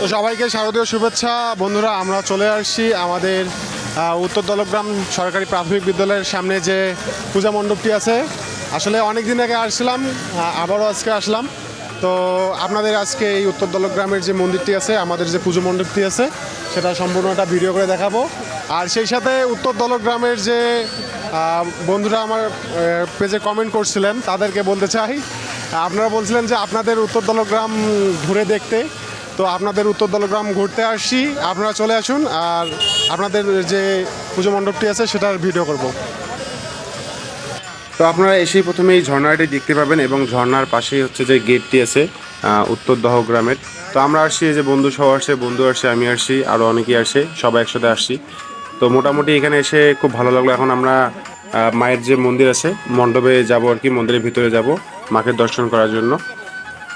তো সবাইকে শারদীয় শুভেচ্ছা। বন্ধুরা, আমরা চলে আসছি আমাদের উত্তর দলগ্রাম সরকারি প্রাথমিক বিদ্যালয়ের সামনে যে পূজা মণ্ডপটি আছে। আসলে অনেক দিন আগে আসছিলাম আবারও আজকে আসলাম। তো আপনাদের আজকে এই উত্তর দলগ্রামের যে মন্দিরটি আছে, আমাদের যে পুজো মণ্ডপটি আছে, সেটা সম্পূর্ণটা ভিডিও করে দেখাবো। আর সেই সাথে উত্তর দলগ্রামের যে বন্ধুরা আমার পেজে কমেন্ট করছিলেন, তাদেরকে বলতে চাই। আপনারা বলছিলেন যে আপনাদের উত্তর দলগ্রাম ঘুরে দেখতে তো আপনাদের উত্তর দলগ্রাম ঘুরতে আসছি। আপনারা চলে আসুন আর আপনাদের যে পুজো মণ্ডপটি আছে সেটার ভিডিও করব। তো আপনারা এসেই প্রথমে এই ঝর্ণাটি দেখতে পাবেন এবং ঝর্ণার পাশেই হচ্ছে যে গেটটি আছে উত্তর দহ গ্রামের। তো আমরা আসছি যে বন্ধু সহ আসছে, বন্ধু আসছে, আমি আসছি আরও অনেকেই আসছে, সবাই একসাথে আসছি। তো মোটামুটি এখানে এসে খুব ভালো লাগল। এখন আমরা মায়ের যে মন্দির আছে, মণ্ডপে যাব আর কি, মন্দিরের ভিতরে যাব, মাকে দর্শন করার জন্য।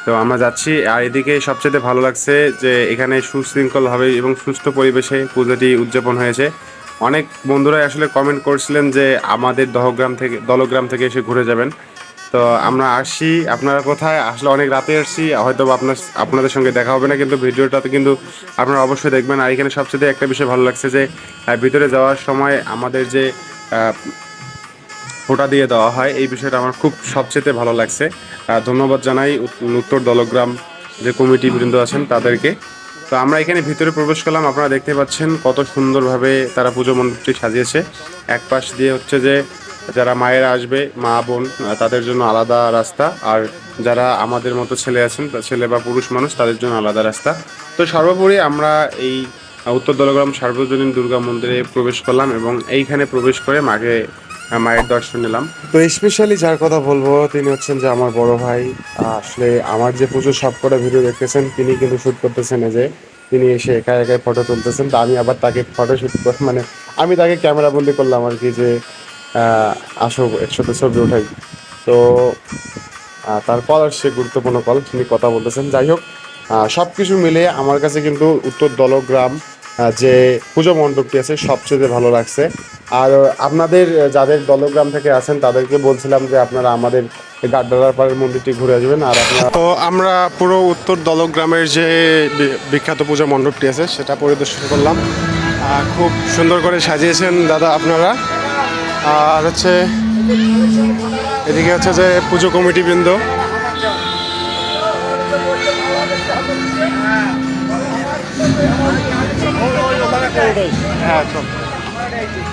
তো আমরা যাচ্ছি। আর এদিকে সবচেয়ে ভালো লাগছে যে এখানে সুশৃঙ্খলভাবে এবং সুস্থ পরিবেশে পুজোটি উদযাপন হয়েছে। অনেক বন্ধুরাই আসলে কমেন্ট করছিলেন যে আমাদের দহগ্রাম থেকে, দলগ্রাম থেকে এসে ঘুরে যাবেন। তো আমরা আসছি আপনারা কোথায়? আসলে অনেক রাতে আসছি। হয়তো আপনার, আপনাদের সঙ্গে দেখা হবে না, কিন্তু ভিডিওটাতে কিন্তু আপনারা অবশ্যই দেখবেন। আর এখানে সবচেয়ে একটা বিষয় ভালো লাগছে যে ভিতরে যাওয়ার সময় আমাদের যে ফোঁটা দিয়ে দেওয়া হয়। এই বিষয়টা আমার খুব সবচেয়ে ভালো লাগছে। ধন্যবাদ জানাই উত- উত্তর দলগ্রাম যে কমিটি বৃন্দ আছেন তাদেরকে। তো আমরা এখানে ভিতরে প্রবেশ করলাম। আপনারা দেখতে পাচ্ছেন কত সুন্দরভাবে তারা পুজো মণ্ডপটি সাজিয়েছে। এক পাশ দিয়ে হচ্ছে যে যারা মায়েরা আসবে, মা, বোন, তাদের জন্য আলাদা রাস্তা। আর যারা আমাদের মতো ছেলে আছেন, ছেলে বা পুরুষ মানুষ, তাদের জন্য আলাদা রাস্তা। তো সর্বোপরি আমরা এই উত্তর দলগ্রাম সার্বজনীন দুর্গা মন্দিরে প্রবেশ করলাম এবং এইখানে প্রবেশ করে মাকে মায়ের দর্শন নিলাম। তো স্পেশালি যার কথা বলব, তিনি হচ্ছেন যে আমার বড় ভাই। আসলে আমার যে পুজোর সব কটা ভিডিও দেখতেছেন, তিনি কিন্তু শুট করতেছেন যে, তিনি এসে একা একাই ফটো তুলতেছেন। তা আমি আবার তাকে ফটো শ্যুট করে মানে আমি তাকে ক্যামেরা বন্দি করলাম আর কি যে আসো, একসাথে ছবি উঠাই। তো তার কল আসছে গুরুত্বপূর্ণ কল তিনি কথা বলতেছেন। যাই হোক সব কিছু মিলে আমার কাছে কিন্তু উত্তর দলগ্রাম যে পুজো মণ্ডপটি আছে, সবচেয়ে ভালো লাগছে। আর আপনাদের যাদের দলগ্রাম থেকে আছেন, তাদেরকে বলছিলাম যে আপনারা আমাদের গাড্ডারার পাড়ের মন্দিরটি ঘুরে আসবেন। আর আপনারা তো আমরা পুরো উত্তর দলগ্রামের যে বিখ্যাত পুজো মণ্ডপটি আছে, সেটা পরিদর্শন করলাম। খুব সুন্দর করে সাজিয়েছেন দাদা আপনারা। আর হচ্ছে, এদিকে হচ্ছে যে পুজো কমিটি বৃন্দ হ্যাঁ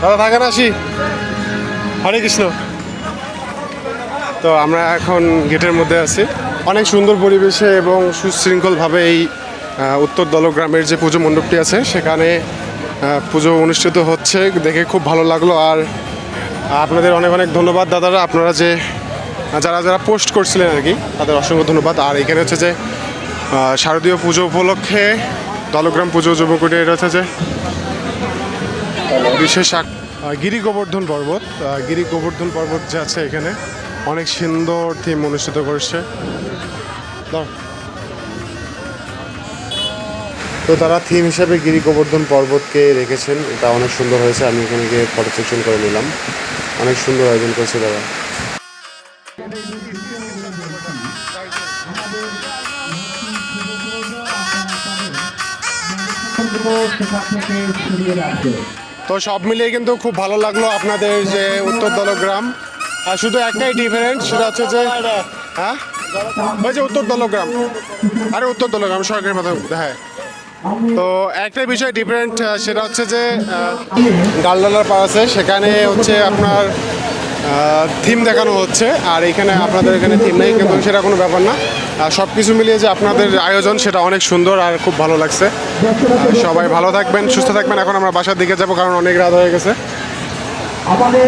দাদা থাকেন আসি। হরে কৃষ্ণ। তো আমরা এখন গেটের মধ্যে আছি। অনেক সুন্দর পরিবেশে এবং সুশৃঙ্খলভাবে এই উত্তর দলগ্রামের যে পুজো মণ্ডপটি আছে, সেখানে পুজো অনুষ্ঠিত হচ্ছে। দেখে খুব ভালো লাগল। আর আপনাদের অনেক অনেক ধন্যবাদ। দাদারা, আপনারা যে, যারা যারা পোস্ট করছিলেন আর কি, তাদের অসংখ্য ধন্যবাদ। আর এখানে হচ্ছে যে শারদীয় পুজো উপলক্ষে দলগ্রাম পুজো যুবকুটির হচ্ছে যে বিশেষ আক- গিরি গোবর্ধন পর্বত। গিরি গোবর্ধন পর্বত যে আছে এখানে অনেক সুন্দর থিম অনুষ্ঠিত করছে। তো তারা থিম হিসাবে গিরি গোবর্ধন পর্বতকে রেখেছেন। এটা অনেক সুন্দর হয়েছে। আমি এখানে গিয়ে ফটো সেকশন করে নিলাম। অনেক সুন্দর আয়োজন করেছে তারা। তো সব মিলিয়ে কিন্তু খুব ভালো লাগল আপনাদের যে উত্তর দলগ্রাম আর শুধু একটাই ডিফারেন্ট সেটা হচ্ছে যে হ্যাঁ? ওই যে উত্তর দলগ্রাম আরে উত্তর দলগ্রাম সরকারের মতো হ্যাঁ। তো একটাই বিষয় ডিফারেন্ট সেটা হচ্ছে যে গালডালার পাশে সেখানে হচ্ছে আপনার থিম দেখানো হচ্ছে। আর এখানে আপনাদের এখানে থিম নেই, কিন্তু সেটা কোনো ব্যাপার না। সব কিছু মিলিয়ে যে আপনাদের আয়োজন, সেটা অনেক সুন্দর আর খুব ভালো লাগছে। সবাই ভালো থাকবেন, সুস্থ থাকবেন। এখন আমরা বাসার দিকে যাব, কারণ অনেক রাত হয়ে গেছে। আমাদের